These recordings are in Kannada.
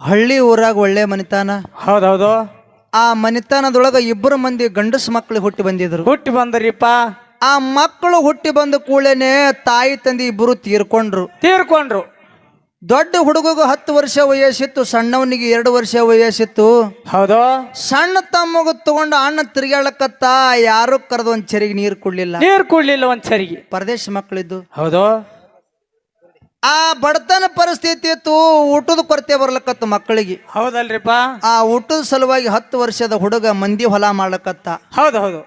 ಹಳ್ಳಿ ಊರಾಗ ಒಳ್ಳೆ ಮನಿತಾನ? ಹೌದೌದು. ಆ ಮನಿತಾನದೊಳಗ ಇಬ್ಬರು ಮಂದಿ ಗಂಡಸು ಮಕ್ಕಳು ಹುಟ್ಟಿ ಬಂದಿದ್ರು. ಹುಟ್ಟಿ ಬಂದ್ರಿಪ್ಪ. ಆ ಮಕ್ಕಳು ಹುಟ್ಟಿ ಬಂದ ಕೂಡಲೇನೆ ತಾಯಿ ತಂದೆ ಇಬ್ಬರು ತೀರ್ಕೊಂಡ್ರು. ತೀರ್ಕೊಂಡ್ರು. ದೊಡ್ಡ ಹುಡುಗಗ ಹತ್ತು ವರ್ಷ ವಯಸ್ಸಿತ್ತು ಸಣ್ಣವನಿಗೆ ಎರಡು ವರ್ಷ ವಯಸ್ಸಿತ್ತು. ಹೌದು. ಸಣ್ಣ ತಮ್ಮಗ ತಗೊಂಡು ಅಣ್ಣ ತಿರುಗಾಳಕತ್ತ ಯಾರು ಕರೆದು ಒಂದ್ ಚರಿಗೆ ನೀರು ಕೊಡ್ಲಿಲ್ಲ. ನೀರು ಕುಡ್ಲಿಲ್ಲ ಒಂದ್ ಚರಿಗೆ. ಪರದೇಶ ಮಕ್ಕಳಿದ್ದು ಹೌದು. ಆ ಬಡತನ ಪರಿಸ್ಥಿತಿ ಇತ್ತು ಊಟದ ಕೊರತೆ ಬರ್ಲಕತ್ತ ಮಕ್ಕಳಿಗೆ. ಹೌದಲ್ರಿಪ್ಪ? ಆ ಊಟದ ಸಲುವಾಗಿ ಹತ್ತು ವರ್ಷದ ಹುಡುಗ ಮಂದಿ ಹೊಲ ಮಾಡ್ಲಕತ್ತ. ಹೌದು ಹೌದು.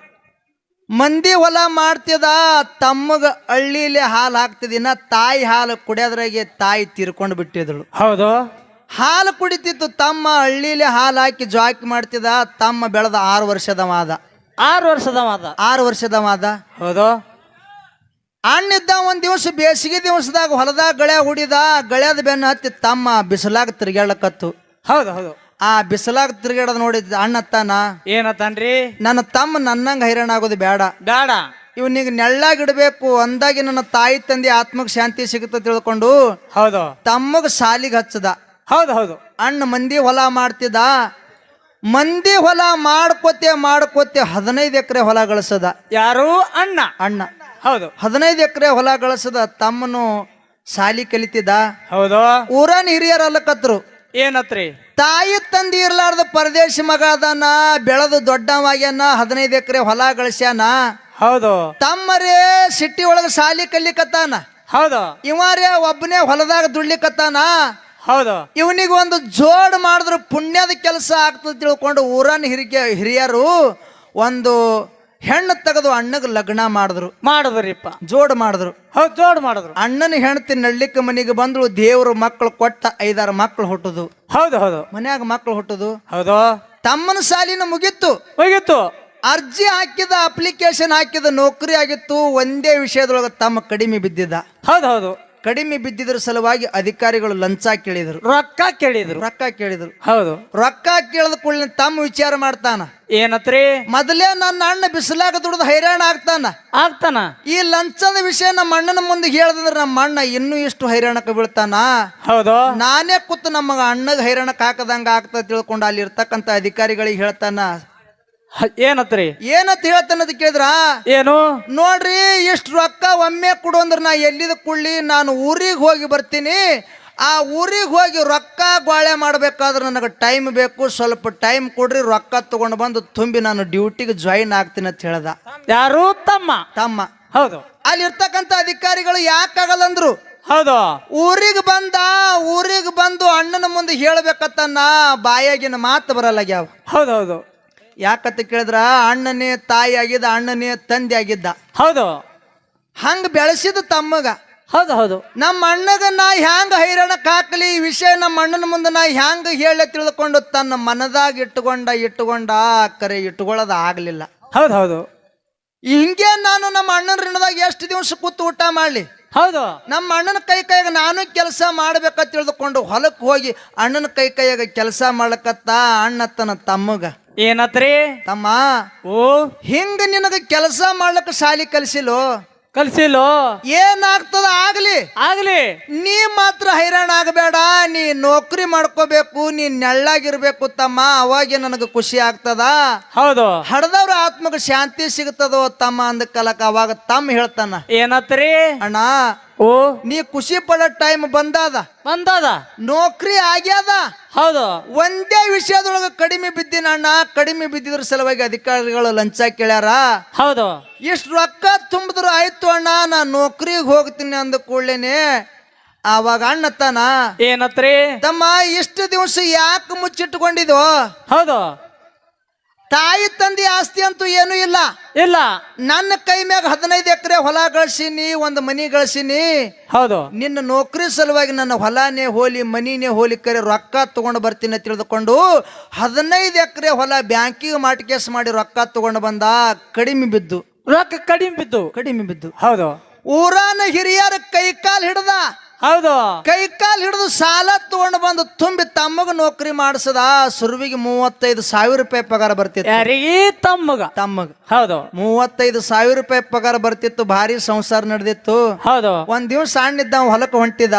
ಮಂದಿ ಹೊಲ ಮಾಡ್ತಿದ ತಮ್ಮಗ ಹಳ್ಳಿಲಿ ಹಾಲು ಹಾಕ್ತಿದಿನ ತಾಯಿ ಹಾಲು ಕುಡಿಯೋದ್ರಾಗೆ ತಾಯಿ ತೀರ್ಕೊಂಡು ಬಿಟ್ಟಿದಳು. ಹೌದು. ಹಾಲು ಕುಡಿತಿತ್ತು ತಮ್ಮ ಹಳ್ಳಿಲಿ ಹಾಲು ಹಾಕಿ ಜಾಕಿ ಮಾಡ್ತಿದ ತಮ್ಮ ಬೆಳೆದ ಆರು ವರ್ಷದ ಮಾದ ಆರು ವರ್ಷದ ಮಾದ ಆರು ವರ್ಷದ ಮಾದ ಹೌದು. ಅಣ್ಣಿದ್ದ ಒಂದು ದಿವಸ ಬೇಸಿಗೆ ದಿವಸದಾಗ ಹೊಲದಾಗ ಗಳೆ ಹುಡಿದ ಗಳ್ಯಾದ ಬೆನ್ನ ಹತ್ತಿ ತಮ್ಮ ಬಿಸಿಲಾಗ ತಿರ್ಗ್ಯಾಳಕತ್ತು. ಹೌದು ಹೌದು. ಆ ಬಿಸಿಲಾಗ ತಿರ್ಗಾಡೋದು ನೋಡಿದ ಅಣ್ಣತ್ತಾನ ಏನತ್ತನ್ರಿ ನನ್ನ ತಮ್ಮ ನನ್ನಂಗ ಹೈರಾಣ ಆಗೋದು ಬೇಡ ಬೇಡ ಇವನಿಗೆ ನೆಳ್ಳಾಗಿಡ್ಬೇಕು ಅಂದಾಗಿ ನನ್ನ ತಾಯಿ ತಂದೆ ಆತ್ಮಕ್ಕೆ ಶಾಂತಿ ಸಿಗುತ್ತೆ ತಿಳ್ಕೊಂಡು ಹೌದು. ತಮ್ಮಗ ಸಾಲಿಗೆ ಹಚ್ಚದ. ಹೌದು ಹೌದು. ಅಣ್ಣ ಮಂದಿ ಹೊಲ ಮಾಡ್ತಿದ್ದ. ಮಂದಿ ಹೊಲ ಮಾಡ್ಕೋತೆ ಮಾಡ್ಕೋತೆ ಹದಿನೈದು ಎಕರೆ ಹೊಲ ಗಳಿಸದ. ಯಾರು? ಅಣ್ಣ. ಅಣ್ಣ. ಹೌದು. ಹದಿನೈದು ಎಕರೆ ಹೊಲ ಗಳಿಸದ ತಮ್ಮನು ಸಾಲಿ ಕಲಿತಿದ್ದ. ಹೌದು. ಊರನ್ ಹಿರಿಯರ್ ಅಲ್ಲಕತ್ರು ಏನತ್ರಿ? ತಾಯಿ ತಂದಿ ಇರ್ಲಾರ್ದ ಪರದೇಶ ಮಗ ಅದಾನ ಬೆಳೆದು ದೊಡ್ಡವಾಗ್ಯಾನ ಹದಿನೈದು ಎಕರೆ ಹೊಲ ಗಳಿಸ್ಯಾನ. ಹೌದು. ತಮ್ಮರೇ ಸಿಟಿ ಒಳಗ ಸಾಲಿ ಕಲಿಕತ್ತಾನ. ಹೌದು. ಇವರೇ ಒಬ್ಬನೇ ಹೊಲದಾಗ ದುಡ್ಲಿಕತ್ತಾನ. ಹೌದು. ಇವನಿಗೆ ಒಂದು ಜೋಡ್ ಮಾಡಿದ್ರು ಪುಣ್ಯದ ಕೆಲಸ ಆಗ್ತದೆ ತಿಳ್ಕೊಂಡು ಊರನ್ ಹಿರಿಕೆ ಹಿರಿಯರು ಒಂದು ಹೆಣ್ಣು ತೆಗೆದು ಅಣ್ಣಗೆ ಲಗ್ನ ಮಾಡಿದ್ರು. ಮಾಡಿದ್ರಿಪ್ಪ. ಜೋಡ್ ಮಾಡಿದ್ರು. ಹೌದು ಜೋಡ್ ಮಾಡಿದ್ರು. ಅಣ್ಣನ ಹೆಂಡತಿ ನಡ್ಲಿಕ್ಕೆ ಮನೆಗೆ ಬಂದ್ರು ದೇವ್ರ ಮಕ್ಕಳು ಕೊಟ್ಟ ಐದಾರು ಮಕ್ಕಳು ಹುಟ್ಟುದು. ಹೌದು ಹೌದು. ಮನ್ಯಾಗ ಮಕ್ಕಳು ಹುಟ್ಟುದು. ಹೌದು. ತಮ್ಮನ ಸಾಲಿನ ಮುಗಿತ್ತು ಮುಗಿತ್ತು ಅರ್ಜಿ ಹಾಕಿದ ಅಪ್ಲಿಕೇಶನ್ ಹಾಕಿದ ನೌಕರಿ ಆಗಿತ್ತು ಒಂದೇ ವಿಷಯದೊಳಗೆ ತಮ್ಮ ಕಡಿಮೆ ಬಿದ್ದಿದ್ದ. ಹೌದು ಹೌದು. ಕಡಿಮೆ ಬಿದ್ದಿದ್ರ ಸಲುವಾಗಿ ಅಧಿಕಾರಿಗಳು ಲಂಚ ಕೇಳಿದ್ರು. ರೊಕ್ಕ ಕೇಳಿದ್ರು. ರೊಕ್ಕ ಕೇಳಿದ್ರು. ಹೌದು. ರೊಕ್ಕ ಕೇಳಿದ ಕೂಡಲೇ ತಮ್ಮ ವಿಚಾರ ಮಾಡ್ತಾನ. ಏನತ್ರಿ? ಮೊದಲೇ ನನ್ನ ಅಣ್ಣ ಬಿಸಿಲಾಗ ದುಡ್ದು ಹೈರಾಣ ಆಗ್ತಾನ. ಆಗ್ತಾನ? ಈ ಲಂಚದ ವಿಷಯ ನಮ್ಮ ಅಣ್ಣನ ಮುಂದೆ ಹೇಳ್ದಂದ್ರೆ ನಮ್ಮ ಅಣ್ಣ ಇನ್ನೂ ಇಷ್ಟು ಹೈರಾಣಕ್ಕೆ ಬೀಳ್ತಾನ. ಹೌದು. ನಾನೇ ಕೂತು ನಮ್ಮ ಅಣ್ಣಗೆ ಹೈರಾಣಕ್ಕೆ ಹಾಕದಂಗ ಆಗ್ತದೆ ತಿಳ್ಕೊಂಡು ಅಲ್ಲಿ ಇರ್ತಕ್ಕಂಥ ಅಧಿಕಾರಿಗಳಿಗೆ ಹೇಳ್ತಾನ. ಏನತ್ರಿ? ಏನತ್ ಹೇಳ್ತಾನದ ಕೇಳಿದ್ರ? ಏನು? ನೋಡ್ರಿ ಇಷ್ಟು ರೊಕ್ಕ ಒಮ್ಮೆ ಕೊಡು ಅಂದ್ರೆ ನಾ ಎಲ್ಲಿದ ಕುಳ್ಳಿ? ನಾನು ಊರಿಗೆ ಹೋಗಿ ಬರ್ತೀನಿ. ಆ ಊರಿಗೆ ಹೋಗಿ ರೊಕ್ಕ ಗೋಳೆ ಮಾಡಬೇಕಾದ್ರೆ ನನಗೆ ಟೈಮ್ ಬೇಕು. ಸ್ವಲ್ಪ ಟೈಮ್ ಕೊಡ್ರಿ ರೊಕ್ಕ ತಗೊಂಡು ಬಂದು ತುಂಬಿ ನಾನು ಡ್ಯೂಟಿಗೆ ಜಾಯಿನ್ ಆಗ್ತೀನಿ ಅಂತ ಹೇಳ್ದ. ಯಾರು? ತಮ್ಮ. ತಮ್ಮ. ಹೌದು. ಅಲ್ಲಿ ಇರ್ತಕ್ಕಂತ ಅಧಿಕಾರಿಗಳು ಯಾಕಾಗಲ್ಲ ಅಂದ್ರು? ಹೌದು. ಊರಿಗೆ ಬಂದ ಊರಿಗೆ ಬಂದು ಅಣ್ಣನ ಮುಂದೆ ಹೇಳ್ಬೇಕತ್ತನ್ನ ಬಾಯಾಗಿನ ಮಾತು ಬರಲ್ಲ ಯಾವ ಹೌದು. ಹೌದು ಯಾಕಂತ ಕೇಳಿದ್ರ ಅಣ್ಣನೇ ತಾಯಿ ಆಗಿದ್ದ ಅಣ್ಣನೇ ತಂದೆ ಆಗಿದ್ದ. ಹೌದು. ಹಂಗ ಬೆಳೆಸಿದ ತಮ್ಮಗ. ಹೌದು ಹೌದು. ನಮ್ಮ ಅಣ್ಣಗ ನಾ ಹ್ಯಾಂಗ ಹೈರಾಣಕ್ಕೆ ಹಾಕಲಿ ಈ ವಿಷಯ ನಮ್ಮ ಅಣ್ಣನ ಮುಂದೆ ನಾ ಹ್ಯಾಂಗ ಹೇಳ ತಿಳ್ಕೊಂಡು ತನ್ನ ಮನದಾಗ ಇಟ್ಟುಕೊಂಡ ಇಟ್ಟುಕೊಂಡ ಕರೆ ಇಟ್ಕೊಳ್ಳೋದು ಆಗ್ಲಿಲ್ಲ. ಹೌದು ಹೌದು. ಹಿಂಗೆ ನಾನು ನಮ್ಮ ಅಣ್ಣನ ಋಣದಾಗ ಎಷ್ಟು ದಿವಸ ಕೂತು ಊಟ ಮಾಡಲಿ? ಹೌದು. ನಮ್ಮ ಅಣ್ಣನ ಕೈ ಕೈಯಾಗ ನಾನು ಕೆಲಸ ಮಾಡ್ಬೇಕಂತ ತಿಳಿದುಕೊಂಡು ಹೊಲಕ್ಕೆ ಹೋಗಿ ಅಣ್ಣನ ಕೈ ಕೈಯಾಗ ಕೆಲಸ ಮಾಡ್ಲಕತ್ತ ಅಣ್ಣ ತನ್ನ ತಮ್ಮಗ. ಏನತ್ರಿ? ತಮ್ಮ ಓ? ಹಿಂಗ ನಿನಗ ಕೆಲಸ ಮಾಡ್ಲಕ್ಕ ಶಾಲಿ ಕಲಿಸಿಲು? ಕಲ್ಸಿಲ್ಲೋ ಏನಾಗ್ತದ ಆಗ್ಲಿ. ಆಗ್ಲಿ. ನೀ ಮಾತ್ರ ಹೈರಾಣ ಆಗಬೇಡ ನೀ ನೌಕರಿ ಮಾಡ್ಕೋಬೇಕು ನೀ ನೆಳ್ಳಾಗಿರ್ಬೇಕು ತಮ್ಮ ಅವಾಗೆ ನನಗೆ ಖುಷಿ ಆಗ್ತದ. ಹೌದು. ಹಡದವ್ರ ಆತ್ಮಕ್ಕೆ ಶಾಂತಿ ಸಿಗ್ತದೋ ತಮ್ಮ ಅಂದ ಕಲಕ ಅವಾಗ ತಮ್ಮ ಹೇಳ್ತಾನ. ಏನತ್ರಿ? ಅಣ್ಣ ಓ. ನೀ ಖುಷಿ ಪಡೋ ಟೈಮ್ ಬಂದಾದ. ಬಂದದ. ನೌಕರಿ ಆಗ್ಯಾದ. ಹೌದು. ಒಂದೇ ವಿಷಯದೊಳಗೆ ಕಡಿಮೆ ಬಿದ್ದಿನ ಅಣ್ಣ ಕಡಿಮೆ ಬಿದ್ದಿದ್ರ ಸಲುವಾಗಿ ಅಧಿಕಾರಿಗಳು ಲಂಚ ಕೇಳ್ಯಾರ. ಹೌದು. ಇಷ್ಟು ರೊಕ್ಕ ತುಂಬಿದ್ರು ಆಯ್ತು ಅಣ್ಣ ನಾ ನೌಕರಿಗೆ ಹೋಗ್ತೀನಿ ಅಂದ ಕೂಡ್ಲೇನೆ. ಆವಾಗ ಅಣ್ಣತ್ತಾನ ಏನತ್ರಿ? ತಮ್ಮ ಇಷ್ಟು ದಿವಸ ಯಾಕೆ ಮುಚ್ಚಿಟ್ಕೊಂಡಿದ್ವು ಹೌದು. ತಾಯಿ ತಂದೆ ಆಸ್ತಿ ಅಂತೂ ಏನು ಇಲ್ಲ. ಇಲ್ಲ. ನನ್ನ ಕೈ ಮ್ಯಾಗ ಹದಿನೈದು ಎಕರೆ ಹೊಲ ಗಳಿಸೀನಿ ಒಂದು ಮನಿ ಗಳಿಸಿನಿ. ಹೌದು. ನಿನ್ನ ನೌಕರಿ ಸಲುವಾಗಿ ನನ್ನ ಹೊಲನೇ ಹೋಲಿ ಮನಿನೇ ಹೋಲಿ ಕರೆ ರೊಕ್ಕ ತಗೊಂಡು ಬರ್ತೀನಿ ಅಂತ ತಿಳಿದುಕೊಂಡು ಹದಿನೈದು ಎಕರೆ ಹೊಲ ಬ್ಯಾಂಕಿಗೆ ಮಾಟಿಕೇಸ್ ಮಾಡಿ ರೊಕ್ಕ ತಗೊಂಡು ಬಂದ ಕಡಿಮೆ ಬಿದ್ದು. ರೊಕ್ಕ ಕಡಿಮೆ ಬಿದ್ದು. ಕಡಿಮೆ ಬಿದ್ದು. ಹೌದು. ಊರಾನ ಹಿರಿಯರ ಕೈ ಕಾಲು ಹಿಡ್ದ. ಹೌದು. ಕೈ ಕಾಲು ಹಿಡಿದು ಸಾಲ ತಗೊಂಡು ಬಂದು ತುಂಬಿ ತಮ್ಮಗ ನೌಕರಿ ಮಾಡಿಸದ ಸುರುವಿಗೆ ಮೂವತ್ತೈದು ಸಾವಿರ ರೂಪಾಯಿ ಪಗಾರ ಬರ್ತಿತ್ತು. ಯಾರಿಗೆ ತಮ್ಮಗ? ತಮ್ಮಗ. ಹೌದು. ಮೂವತ್ತೈದು ಸಾವಿರ ರೂಪಾಯಿ ಪಗಾರ ಬರ್ತಿತ್ತು ಭಾರಿ ಸಂಸಾರ ನಡೆದಿತ್ತು. ಹೌದು. ಒಂದ್ ದಿವ್ಸ ಸಣ್ಣ ಇದ್ದ ಹೊಲಕ್ಕೆ ಹೊಂಟಿದ.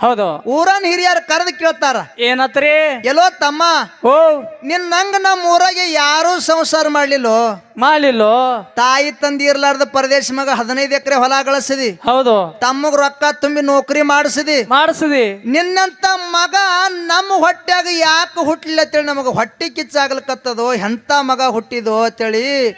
ಹೌದು. ಊರನ್ ಹಿರಿಯರು ಕರೆದು ಕೇಳ್ತಾರ. ಏನತ್ರಿ? ಎಲ್ಲೋ ತಮ್ಮ ಓ ನಿನ್ನಂಗ ನಮ್ಮ ಊರಾಗೆ ಯಾರೂ ಸಂಸಾರ ಮಾಡ್ಲಿಲ್ಲೋ? ಮಾಡ್ಲಿಲ್ಲೋ? ತಾಯಿ ತಂದಿ ಇರ್ಲಾರ್ದ ಪರದೇಶ ಮಗ ಹದಿನೈದು ಎಕರೆ ಹೊಲ ಗಳಿಸಿದಿ. ಹೌದು. ತಮ್ಮಗ್ ರೊಕ್ಕ ತುಂಬಿ ನೌಕರಿ ಮಾಡಿಸಿದಿ. ಮಾಡಿಸಿದಿ. ನಿನ್ನಂತ ಮಗ ನಮ್ಮ ಹೊಟ್ಯಾಗ ಯಾಕೆ ಹುಟ್ಟಲಿಲ್ಲ ಅಂತೇಳಿ ನಮಗ ಹೊಟ್ಟೆ ಕಿಚ್ಚಾಗ್ಲಿಕತ್ತದೋ ಎಂತ ಮಗ ಹುಟ್ಟಿದೋ ಅಂತೇಳಿ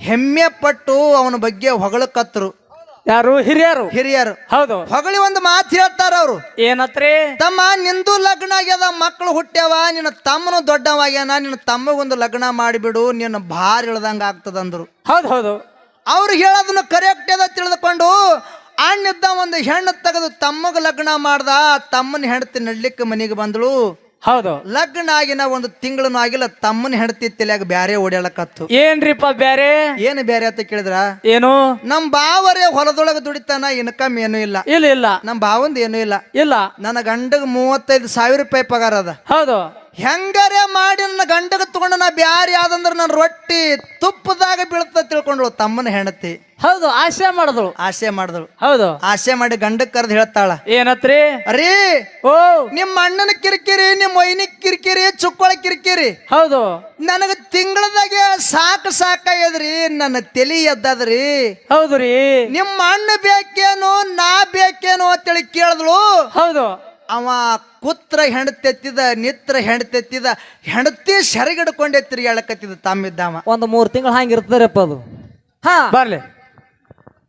ಹೆಮ್ಮೆ ಪಟ್ಟು ಅವನ ಬಗ್ಗೆ ಹೊಗಳಕತ್ರು. ಯಾರು? ಹಿರಿಯರು. ಹಿರಿಯರು. ಹೌದು. ಹೊಗಳಿ ಒಂದು ಮಾತು ಹೇಳ್ತಾರ ಅವರು. ಏನತ್ರಿ? ತಮ್ಮ ನಿಂದು ಲಗ್ನ ಆಗ್ಯದ ಮಕ್ಕಳು ಹುಟ್ಟ್ಯಾವ ನಿನ್ನ ತಮ್ಮನು ದೊಡ್ಡವಾಗ್ಯಾನ ನಿನ್ನ ತಮ್ಮಗೊಂದು ಲಗ್ನ ಮಾಡಿಬಿಡು ನಿನ್ನ ಭಾರ ಆಗ್ತದ ಆಗ್ತದಂದ್ರು. ಹೌದು ಹೌದು. ಅವ್ರು ಹೇಳೋದನ್ನ ಕರೆಕ್ಟ್ ಅದ ತಿಳಿದುಕೊಂಡು ಅಣ್ಣಿದ್ದ ಒಂದು ಹೆಣ್ಣು ತೆಗೆದು ತಮ್ಮಗ ಲಗ್ನ ಮಾಡ್ದ ತಮ್ಮನ ಹೆಂಡತಿ ನಡ್ಲಿಕ್ಕೆ ಮನೆಗೆ ಬಂದಳು. ಹೌದು. ಲಗ್ನ ಆಗಿನ ಒಂದು ತಿಂಗಳನು ಆಗಿಲ್ಲ ತಮ್ಮನ ಹೆಂಡತಿ ತಲೆಯಾಗ ಬ್ಯಾರೆ ಓಡಾಡಕತ್ತು ಏನ್ರಿಪ್ಪ ಬ್ಯಾರೆ? ಏನು ಬ್ಯಾರೆ ಅಂತ ಕೇಳಿದ್ರ? ಏನು? ನಮ್ ಬಾವರೇ ಹೊಲದೊಳಗ ದುಡಿತಾನ ಇನ್ಕಮ್ ಏನು ಇಲ್ಲ. ಇಲ್ಲ ಇಲ್ಲ. ನಮ್ ಬಾವಂದ್ ಏನು ಇಲ್ಲ. ಇಲ್ಲ. ನನ್ನ ಗಂಡಗ್ ಮೂವತ್ತೈದು ಸಾವಿರ ರೂಪಾಯಿ ಪಗಾರ ಅದ. ಹೌದು. ಹೆಂಗರೆ ಮಾಡಿ ನನ್ನ ಗಂಡಗ ತಗೊಂಡು ನಾ ಬ್ಯಾರಿ ಆದಂದ್ರೆ ನನ್ನ ರೊಟ್ಟಿ ತುಪ್ಪದಾಗ ಬೀಳ್ತ ತಿಳ್ಕೊಂಡ್ಳು ತಮ್ಮನ ಹೆಂಡತಿ. ಹೌದು ಆಶೆ ಮಾಡಿದ್ಳು. ಆಸೆ ಮಾಡಿದಳು. ಹೌದು. ಆಸೆ ಮಾಡಿ ಗಂಡಕ್ ಕರೆದು ಹೇಳ್ತಾಳ. ಏನತ್ರಿ? ಅರೀ ಓ. ನಿಮ್ಮ ಅಣ್ಣನ ಕಿರಿಕಿರಿ ನಿಮ್ಮ ಮೈನಿ ಕಿರಿಕಿರಿ ಚುಕ್ಕೊಳ ಕಿರಿಕಿರಿ. ಹೌದು. ನನಗ ತಿಂಗಳದಾಗೆ ಸಾಕು ಸಾಕಾಗ್ಯದ್ರಿ ನನ್ನ ತಲಿ ಎದ್ದದ್ರಿ. ಹೌದು ರೀ. ನಿಮ್ಮ ಅಣ್ಣ ಬೇಕೇನು ನಾ ಬೇಕೇನು ಅಂತೇಳಿ ಕೇಳಿದ್ಳು. ಹೌದು. ಅವ ಕುತ್ರ ಹೆಂಡತೆತ್ತಿದ ನಿತ್ರ ಹೆಂಡತೆತ್ತಿದ ಹೆಂಡತಿ ಸೆರಗಿಡ್ಕೊಂಡೆ ತಿರುಗಾಳಕತ್ತಿದ ತಮ್ಮಿದ್ದವ. ಒಂದು ಮೂರು ತಿಂಗಳು ಹಂಗಿರ್ತದ್ರಪ್ಪ ಅದು. ಹಾ. ಬರ್ಲಿ.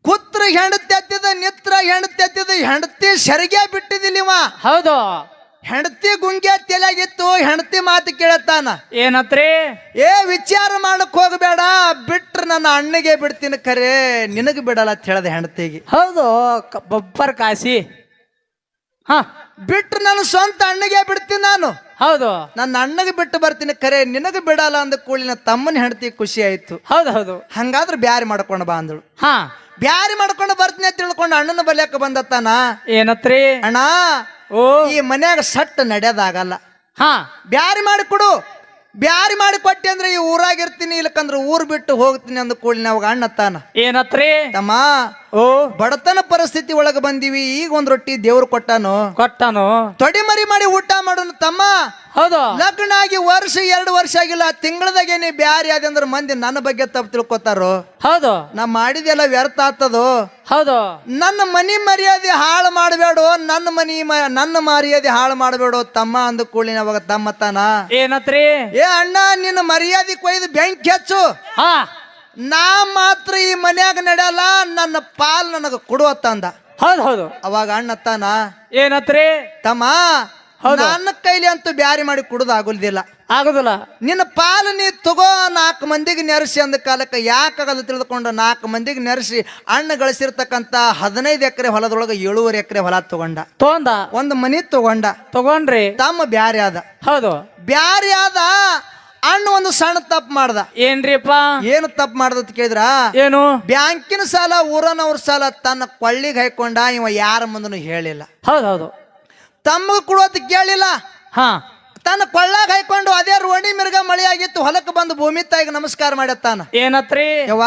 ಕುತ್ರ ಹೆಂಡತೆತ್ತಿದ ನಿತ್ರ ಹೆಂಡತೆತ್ತಿದ ಹೆಂಡತಿ ಸೆರಗೆ ಬಿಟ್ಟಿದಿಲ್ಲ ಇವ ಹೌದು. ಹೆಂಡತಿ ಗುಂಗೆ ತೆಲಾಗಿತ್ತು ಹೆಂಡತಿ ಮಾತು ಕೇಳತ್ತಾನ. ಏನತ್ರಿ? ಏ ವಿಚಾರ ಮಾಡಕ್ ಹೋಗಬೇಡ ಬಿಟ್ರ ನನ್ನ ಅಣ್ಣಗೆ ಬಿಡ್ತೀನಿ ಖರೆ ನಿನಗೆ ಬಿಡಲ್ಲ ಅಂತ ಹೇಳ್ದೆ ಹೆಂಡತಿಗೆ. ಹೌದು ಬಬ್ಬರ್ ಕಾಸಿ. ಹಾ. ಬಿಟ್ರೆ ನನ್ನ ಸ್ವಂತ ಅಣ್ಣಗೆ ಬಿಡ್ತೀನಿ ನಾನು. ಹೌದು. ನನ್ನ ಅಣ್ಣಗೆ ಬಿಟ್ಟು ಬರ್ತೀನಿ ಕರೆ ನಿನಗೆ ಬಿಡಲ್ಲ ಅಂದ ಕೂಡಲಿನ ತಮ್ಮನ ಹೆಂಡತಿ ಖುಷಿ ಆಯ್ತು. ಹೌದು ಹೌದು. ಹಂಗಾದ್ರೆ ಬ್ಯಾರಿ ಮಾಡ್ಕೊಂಡು ಬಾ ಅಂದಳು. ಹಾ. ಬ್ಯಾರಿ ಮಾಡ್ಕೊಂಡು ಬರ್ತೀನಿ ಅಂತ ತಿಳ್ಕೊಂಡು ಅಣ್ಣನ ಬಲ್ಯಾಕ ಬಂದತ್ತಾನ? ಏನತ್ರಿ? ಅಣ್ಣ ಓ. ಈ ಮನ್ಯಾಗ ಸಟ್ ನಡೆಯೋದಾಗಲ್ಲ ಹಾ. ಬ್ಯಾರಿ ಮಾಡಿ ಕೊಡು. ಬ್ಯಾರಿ ಮಾಡಿ ಕೊಟ್ಟೆ ಅಂದ್ರೆ ಈ ಊರಾಗಿರ್ತೀನಿ ಇಲ್ಲಕಂದ್ರೆ ಊರ್ ಬಿಟ್ಟು ಹೋಗ್ತೀನಿ ಅಂದ ಕೂಡಲಿನ ಅವಾಗ ಅಣ್ಣತ್ತಾನ. ಏನತ್ರಿ? ತಮ್ಮ ಓ. ಬಡತನ ಪರಿಸ್ಥಿತಿ ಒಳಗೆ ಬಂದೀವಿ ಈಗ ಒಂದ್ ರೊಟ್ಟಿ ದೇವ್ರು ಕೊಟ್ಟಾನು. ಕೊಟ್ಟಾನು. ತೊಡಿ ಮರಿ ಮಾಡಿ ಊಟ ಮಾಡೋನು ತಮ್ಮ. ಹೌದು. ಲಗ್ನ ಆಗಿ ವರ್ಷ ಎರಡು ವರ್ಷ ಆಗಿಲ್ಲ ತಿಂಗಳದಾಗೆ ನೀ ಬ್ಯಾರಿ ಅದಂದ್ರೆ ಮಂದಿ ನನ್ನ ಬಗ್ಗೆ ತಪ್ಪು ತಿಳ್ಕೊತಾರೋ? ಹೌದು. ನಾ ಮಾಡಿದೆಲ್ಲ ವ್ಯರ್ಥ ಆಗ್ತದೋ? ಹೌದು. ನನ್ನ ಮನಿ ಮರ್ಯಾದೆ ಹಾಳು ಮಾಡಬೇಡೋ? ನನ್ನ ಮನಿ ಮ- ನನ್ನ ಮರ್ಯಾದೆ ಹಾಳು ಮಾಡಬೇಡೋ ತಮ್ಮ ಅಂದ ಕೂಡಲಿನ ಅವಾಗ ತಮ್ಮ ತಾನ ಏನತ್ರಿ? ಏ ಅಣ್ಣ ನಿನ್ನ ಮರ್ಯಾದೆ ಕೊಯ್ದು ಬೆಂಕಿ ಹಚ್ಚು. ಹಾ. ನಾ ಮಾತ್ರ ಈ ಮನ್ಯಾಗ ನಡೆಯಲ್ಲ ನನ್ನ ಪಾಲ್ ನನಗೆ ಕೊಡುವ ಅಂದ. ಹೌದು ಹೌದು. ಅವಾಗ ಅಣ್ಣ ತಾನ ಏನತ್ರಿ? ತಮ್ಮ ನನ್ನ ಕೈಲಿ ಅಂತೂ ಬ್ಯಾರಿ ಮಾಡಿ ಕುಡುದು ಆಗುಲ್ದಿಲ್ಲ ಆಗುದಿಲ್ಲ. ನಿನ್ನ ಪಾಲು ನೀ ತಗೋ ನಾಲ್ಕು ಮಂದಿಗೆ ನೆರೆಸಿ ಅಂದ ಕಾಲಕ್ಕೆ ಯಾಕಾಗಲ್ಲ ತಿಳಿದುಕೊಂಡು ನಾಲ್ಕು ಮಂದಿಗೆ ನೆರೆಸಿ ಅಣ್ಣ ಗಳಿಸಿರ್ತಕ್ಕಂತ ಹದಿನೈದು ಎಕರೆ ಹೊಲದೊಳಗೆ ಏಳುವರೆ ಎಕರೆ ಹೊಲ ತಗೊಂಡ. ತಗೊಂಡ? ಒಂದು ಮನಿ ತಗೊಂಡ. ತಗೊಂಡ್ರಿ. ತಮ್ಮ ಬ್ಯಾರಿ ಆದ. ಹೌದು. ಬ್ಯಾರಿ ಆದ ಅಣ್ಣ ಒಂದು ಸಣ್ಣ ತಪ್ಪು ಮಾಡ್ದ. ಏನ್ರಿಪ್ಪ? ಏನು ತಪ್ಪು ಮಾಡ್ದ ಅಂತ ಕೇಳಿದ್ರ? ಏನು? ಬ್ಯಾಂಕಿನ ಸಾಲ ಊರನವ್ರ ಸಾಲ ತನ್ನ ಕೊಳ್ಳಿಗೆ ಹಾಕೊಂಡ ಇವ ಯಾರ ಮುಂದನು ಹೇಳಿಲ್ಲ. ಹೌದು ಹೌದು ತಮ್ಮಗ ಕೊಡೋತ್ ಕೇಳಿಲ್ಲ. ಹಾ. ತನ್ನ ಕೊಳ್ಳಾಗ ಹಾಕೊಂಡು ಅದೇ ರೋಣಿ ಮಿರ್ಗ ಮಳೆ ಆಗಿತ್ತು ಹೊಲಕ್ಕೆ ಬಂದು ಭೂಮಿ ತಾಯಿಗೆ ನಮಸ್ಕಾರ ಮಾಡತ್ತಾನ ಏನತ್ರಿ? ಯವ್ವ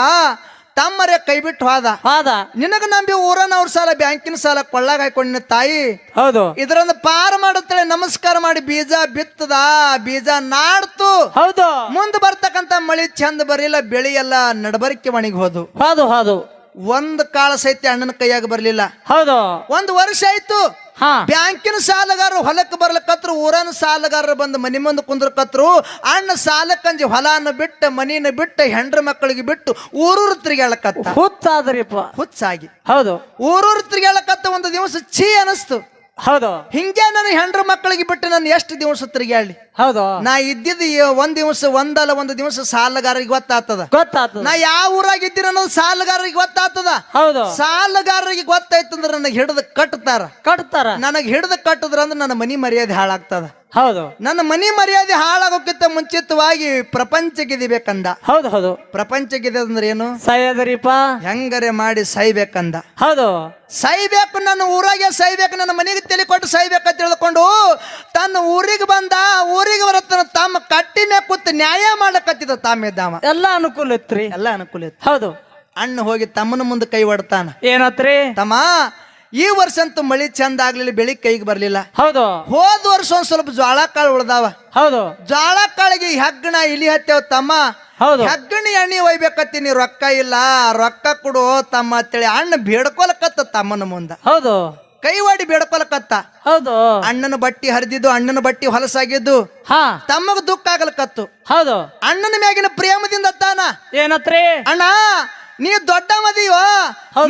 ತಮ್ಮರೇ ಕೈ ಬಿಟ್ಟು ಹೋದ. ಹಾದ. ನಿನಗ ನಂಬಿ ಊರನವ್ರ ಸಾಲ ಬ್ಯಾಂಕಿನ ಸಾಲ ಕೊಳ್ಳಾಗ ಹಾಕೊಂಡಿನ ತಾಯಿ. ಹೌದು. ಇದರಿಂದ ಪಾರ ಮಾಡುತ್ತಳೆ ನಮಸ್ಕಾರ ಮಾಡಿ ಬೀಜ ಬಿತ್ತದ ಬೀಜ ನಾಡ್ತು. ಹೌದು. ಮುಂದೆ ಬರ್ತಕ್ಕಂತ ಮಳಿ ಚಂದ ಬರಲಿಲ್ಲ ಬೆಳಿ ಎಲ್ಲ ನಡಬರಿಕೆ ಮಣಿಗೆ ಹೋದು. ಹೌದು ಹೌದು. ಒಂದ್ ಕಾಳ ಸಹಿತ ಅಣ್ಣನ ಕೈಯಾಗ ಬರ್ಲಿಲ್ಲ. ಹೌದು. ಒಂದು ವರ್ಷ ಆಯ್ತು. ಹಾ. ಬ್ಯಾಂಕಿನ ಸಾಲಗಾರರು ಹೊಲಕ್ಕೆ ಬರ್ಲಕತ್ರು ಊರನ ಸಾಲಗಾರರು ಬಂದು ಮನಿ ಮುಂದೆ ಕುಂದ್ರಕತ್ರು ಅಣ್ಣ ಸಾಲಕ್ಕಂಜಿ ಹೊಲನ ಬಿಟ್ಟು ಮನಿನ ಬಿಟ್ಟು ಹೆಂಡ್ರ ಮಕ್ಕಳಿಗೆ ಬಿಟ್ಟು ಊರೂರು ತಿರುಗಾಳಕತ್ತ ಹುತ್ತಾದ್ರಿಪ್ಪ ಹುಚ್ಚಾಗಿ. ಹೌದು. ಊರೂರು ತಿರುಗಾಳಕತ್ತ ಒಂದು ದಿವಸ ಛೀ ಅನಸ್ತು. ಹೌದು. ಹಿಂಗೆ ನನ್ನ ಹೆಂಡ್ರ ಮಕ್ಕಳಿಗೆ ಬಿಟ್ಟು ನಾನು ಎಷ್ಟು ದಿವಸ ತಿರುಗಾಳಿ ಹೌದು. ನಾ ಇದ್ದಿದ್ದು ಒಂದ್ ದಿವಸ ಒಂದಲ್ಲ ಒಂದು ದಿವಸ ಸಾಲಗಾರರಿಗೆ ಗೊತ್ತಾಗ್ತದ. ಗೊತ್ತಾತು ನಾ ಯಾವ ಊರಾಗಿದ್ದೀನ ಅನ್ನೋದು ಸಾಲಗಾರರಿಗೆ ಗೊತ್ತಾಗ್ತದ. ಹೌದು. ಸಾಲಗಾರರಿಗೆ ಗೊತ್ತಾಯ್ತಂದ್ರ ನನಗೆ ಹಿಡಿದು ಕಟ್ತಾರ. ಕಟ್ತಾರ. ನನಗೆ ಹಿಡಿದು ಕಟ್ಟಿದ್ರ ಅಂದ್ರೆ ನನ್ನ ಮನಿ ಮರ್ಯಾದೆ ಹಾಳಾಗ್ತದ. ಹೌದು. ನನ್ನ ಮನಿ ಮರ್ಯಾದೆ ಹಾಳಾಗೋಕ್ಕಿಂತ ಮುಂಚಿತವಾಗಿ ಪ್ರಪಂಚ ಗೆದಿಬೇಕಂದ ಹೌದು ಹೌದು. ಪ್ರಪಂಚ ಅಂದ್ರೆ ಏನು? ಸಹ್ಯದ್ರಿಪ್ಪ. ಹೆಂಗರೆ ಮಾಡಿ ಸಾಯ್ಬೇಕಂದ. ಹೌದು. ಸಾಯ್ಬೇಕು ನನ್ನ ಊರಾಗೆ ಸಾಯ್ಬೇಕು ನನ್ನ ಮನೆಗೆ ತಲೆ ಕೊಟ್ಟು ಸಾಯ್ಬೇಕಂತ ತಿಳ್ಕೊಂಡು ತನ್ನ ಊರಿಗೆ ಬಂದ ಊರಿಗೆ ಬರತ್ತ ತಮ್ಮ ಕಟ್ಟಿ ಮ್ಯಾಗ ಕೂತ್ ನ್ಯಾಯ ಮಾಡ್ಲಕತ್ತಿದ ತಾಮಿದ್ದಾಮ ಎಲ್ಲ ಅನುಕೂಲ ಇತ್ರಿ. ಎಲ್ಲ ಅನುಕೂಲ ಇತ್ತು. ಹೌದು. ಅಣ್ಣ ಹೋಗಿ ತಮ್ಮನ ಮುಂದೆ ಕೈ ಹೊಡ್ತಾನ ಏನತ್ರಿ? ತಮ್ಮ ಈ ವರ್ಷ ಅಂತೂ ಮಳಿ ಚಂದ ಆಗ್ಲಿಲ್ಲ ಬೆಳಿ ಕೈಗೆ ಬರ್ಲಿಲ್ಲ. ಹೌದು. ಹೋದ ವರ್ಷ ಒಂದ್ ಸ್ವಲ್ಪ ಜ್ವಾಳ ಕಾಳು ಉಳ್ದಾವ. ಹೌದು. ಜ್ವಾಳ ಕಾಳಿಗೆ ಹೆಗ್ಗಣ ಇಲಿ ಹತ್ತೇವ್ ತಮ್ಮ. ಹೌದು. ಹೆಗ್ಗಣಿ ಎಣ್ಣಿ ಒಯ್ಬೇಕತ್ತೀನಿ ರೊಕ್ಕ ಇಲ್ಲ ರೊಕ್ಕ ಕೊಡು ತಮ್ಮ ಅಂತೇಳಿ ಅಣ್ಣ ಬೇಡ್ಕೊಲಕತ್ತ ತಮ್ಮನ ಮುಂದ. ಹೌದು. ಕೈ ಒಡಿ ಬೇಡ್ಕೊಲಕತ್ತ. ಹೌದು. ಅಣ್ಣನ ಬಟ್ಟಿ ಹರಿದಿದ್ದು ಅಣ್ಣನ ಬಟ್ಟಿ ಹೊಲಸಾಗಿದ್ದು. ಹಾ. ತಮ್ಮಗ ದುಃಖ ಆಗಲಕತ್ತು. ಹೌದು. ಅಣ್ಣನ ಮ್ಯಾಗಿನ ಪ್ರೇಮದಿಂದ ತಾನ. ಏನತ್ರಿ? ಅಣ್ಣ ನೀ ದೊಡ್ಡ ಮದಿಯೋ